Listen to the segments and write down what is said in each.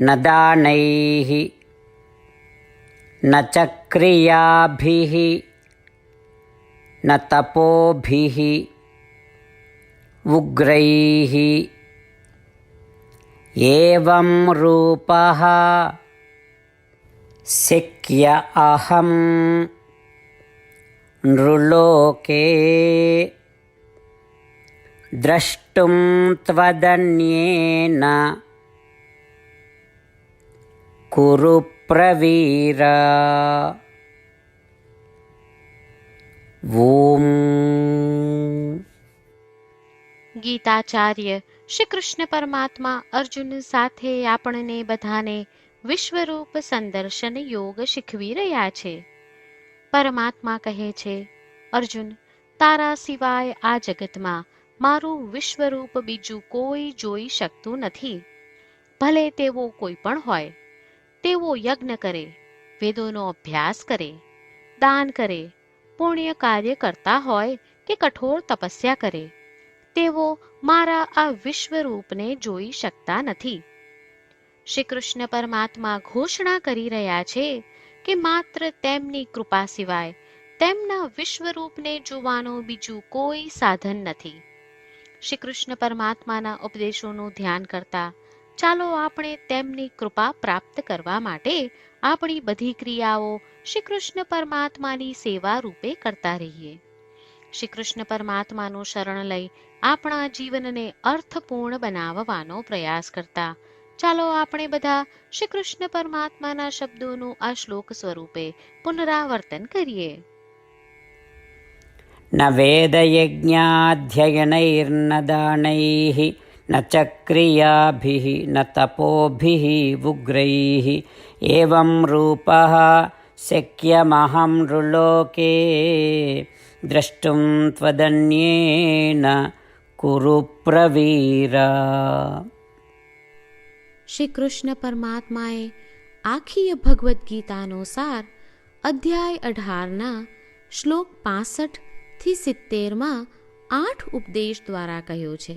अध्ययनैः न दानैः न च क्रियाभिः न तपोभिः उग्रैः एवं रूपः शक्य अहम् नृलोके द्रष्टुं त्वदन्येन कुरु प्रवीर ॐ ગીતાચાર્ય શ્રી કૃષ્ણ પરમાત્મા અર્જુન સાથે આપણને બધાને વિશ્વરૂપ સંદર્શન યોગ શીખવી રહ્યા છે પરમાત્મા કહે છે અર્જુન તારા સિવાય આ જગતમાં મારું વિશ્વરૂપ બીજું કોઈ જોઈ શકતું નથી ભલે તેવો કોઈ પણ હોય તેઓ યજ્ઞ કરે, વેદોનો અભ્યાસ કરે, દાન કરે, પુણ્ય કાર્ય કરતા હોય કે કઠોર તપસ્યા કરે, તેઓ મારા આ વિશ્વરૂપને જોઈ શકતા નથી. શ્રી કૃષ્ણ પરમાત્મા ઘોષણા કરી રહ્યા છે કે માત્ર તેમની કૃપા સિવાય તેમના વિશ્વરૂપને જોવાનું બીજું કોઈ સાધન નથી. શ્રી કૃષ્ણ પરમાત્માના ઉપદેશોનું ધ્યાન કરતા ચાલો આપણે તેમની કૃપા પ્રાપ્ત કરવા માટે આપણી બધી ક્રિયાઓ શ્રી કૃષ્ણ પરમાત્માની સેવા રૂપે કરતા રહીએ. શ્રી કૃષ્ણ પરમાત્માનું શરણ લઈ આપણા જીવનને અર્થપૂર્ણ બનાવવાનો પ્રયાસ કરતા, ચાલો આપણે બધા શ્રી કૃષ્ણ પરમાત્માના શબ્દોનું આ શ્લોક સ્વરૂપે પુનરાવર્તન કરીએ. ન વેદયજ્ઞાધ્યયનૈર્ન દાનૈઃ न च क्रियाभिः न तपोभिः उग्रैः एवं रूपः शक्यमहं नृलोके द्रष्टुं त्वदन्येन कुरु प्रवीर શ્રી કૃષ્ણ પરમાત્માએ આખી ભગવદ્ ગીતાનો સાર અધ્યાય અઢારના શ્લોક પાસઠ થી સિત્તેરમાં આઠ ઉપદેશ દ્વારા કહ્યો છે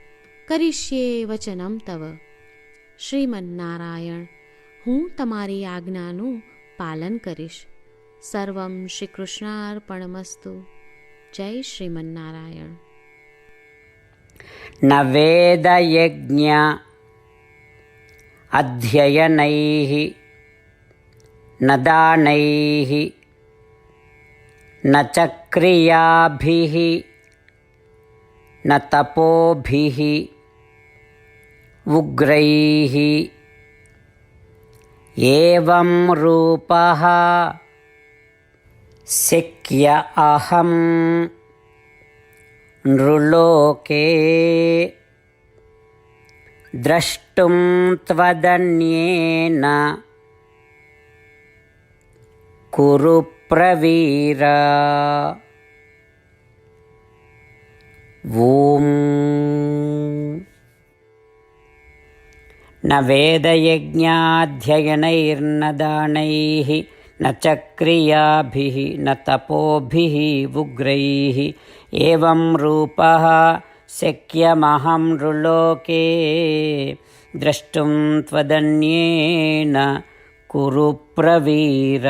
કરીશ્યે વચનમ તવ શ્રીમન્નારાયણ હું તમારી આજ્ઞાનું પાલન કરીશ સર્વમ શ્રી કૃષ્ણાર્પણમસ્તુ જય શ્રીમન્નારાયણ न वेदयज्ञ अध्ययनैः न दानैः न च क्रियाभिः न तपोभिः उग्रैः एवं रूपः शक्य अहम् नृलोके द्रष्टुं त्वदन्येन कुरु प्रवीर ॐ न वेदयज्ञाध्ययनैर्न दानैः न च क्रियाभिः न तपोभिः उग्रैः एवं रूपः शक्यमहं नृलोके द्रष्टुं त्वदन्येन कुरु प्रवीर